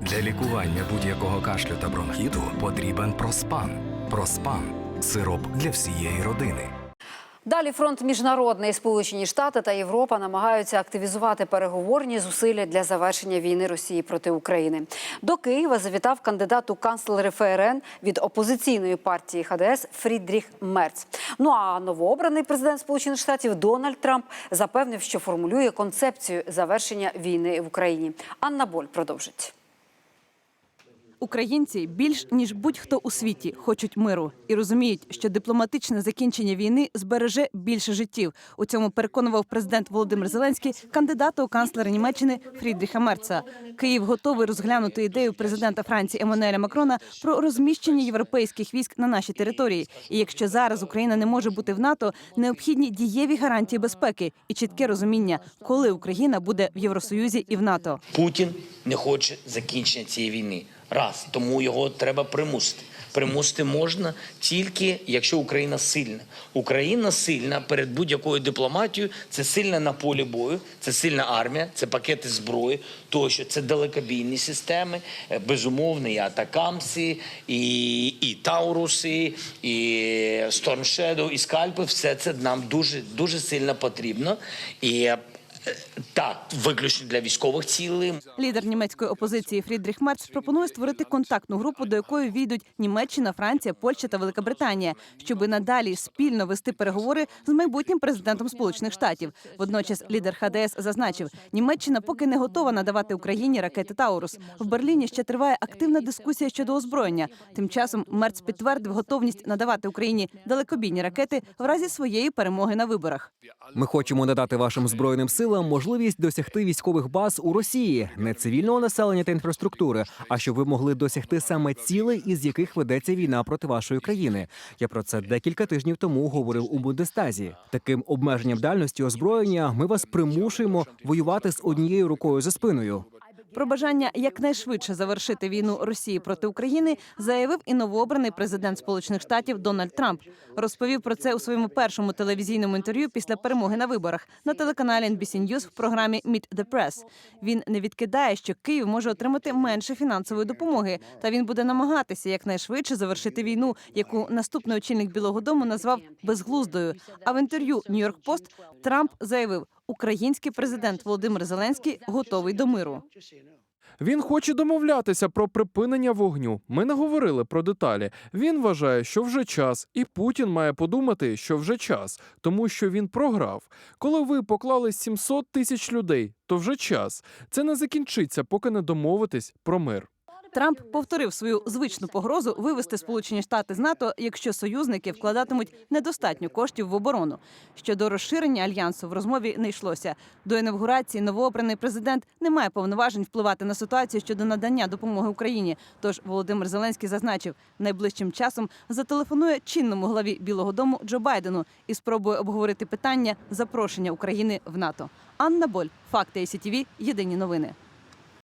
Для лікування будь-якого кашлю та бронхіту потрібен проспан. Проспан сироп для всієї родини. Далі фронт міжнародний Сполучені Штати та Європа намагаються активізувати переговорні зусилля для завершення війни Росії проти України. До Києва завітав кандидат у канцлери ФРН від опозиційної партії ХДС Фрідріх Мерц. Ну а новообраний президент Сполучених Штатів Дональд Трамп запевнив, що формулює концепцію завершення війни в Україні. Анна Боль продовжить. Українці більш ніж будь-хто у світі хочуть миру і розуміють, що дипломатичне закінчення війни збереже більше життів. У цьому переконував президент Володимир Зеленський кандидата у канцлера Німеччини Фрідріха Мерца. Київ готовий розглянути ідею президента Франції Еммануеля Макрона про розміщення європейських військ на нашій території. І якщо зараз Україна не може бути в НАТО, необхідні дієві гарантії безпеки і чітке розуміння, коли Україна буде в Євросоюзі і в НАТО. Путін не хоче закінчення цієї війни. Раз тому його треба примусити. Примусити можна тільки якщо Україна сильна. Україна сильна перед будь-якою дипломатією. Це сильна на полі бою, це сильна армія, це пакети зброї, тощо це далекобійні системи, е, безумовно, і атакамси, і, і Тауруси, і Storm і скальпи. Все це нам дуже дуже сильно потрібно. І е, так, виключно для військових цілей. Лідер німецької опозиції Фрідріх Мерц пропонує створити контактну групу, до якої війдуть Німеччина, Франція, Польща та Велика Британія, щоби надалі спільно вести переговори з майбутнім президентом Сполучених Штатів. Водночас лідер ХДС зазначив, Німеччина поки не готова надавати Україні ракети Таурус. В Берліні ще триває активна дискусія щодо озброєння. Тим часом Мерц підтвердив готовність надавати Україні далекобійні ракети в разі своєї перемоги на виборах. Ми хочемо надати вашим збройним силам можливість досягти військових баз у Росії, не цивільного населення та інфраструктури, а щоб ви могли досягти саме цілей, із яких ведеться війна проти вашої країни. Я про це декілька тижнів тому говорив у Бундестазі. Таким обмеженням дальності озброєння ми вас примушуємо воювати з однією рукою за спиною. Про бажання якнайшвидше завершити війну Росії проти України заявив і новообраний президент Сполучених Штатів Дональд Трамп. Розповів про це у своєму першому телевізійному інтерв'ю після перемоги на виборах на телеканалі NBC News в програмі Meet the Press. Він не відкидає, що Київ може отримати менше фінансової допомоги, та він буде намагатися якнайшвидше завершити війну, яку наступний очільник Білого Дому назвав безглуздою. А в інтерв'ю Нью-Йорк Пост Трамп заявив, український президент Володимир Зеленський готовий до миру. Він хоче домовлятися про припинення вогню. Ми не говорили про деталі. Він вважає, що вже час, і Путін має подумати, що вже час, тому що він програв. Коли ви поклали 700 тисяч людей, то вже час. Це не закінчиться, поки не домовитись про мир. Трамп повторив свою звичну погрозу вивести Сполучені Штати з НАТО, якщо союзники вкладатимуть недостатньо коштів в оборону. Щодо розширення альянсу в розмові не йшлося. До інавгурації новообраний президент не має повноважень впливати на ситуацію щодо надання допомоги Україні. Тож Володимир Зеленський зазначив, найближчим часом зателефонує чинному главі Білого Дому Джо Байдену і спробує обговорити питання запрошення України в НАТО. Анна Боль, факти СІТВ, єдині новини.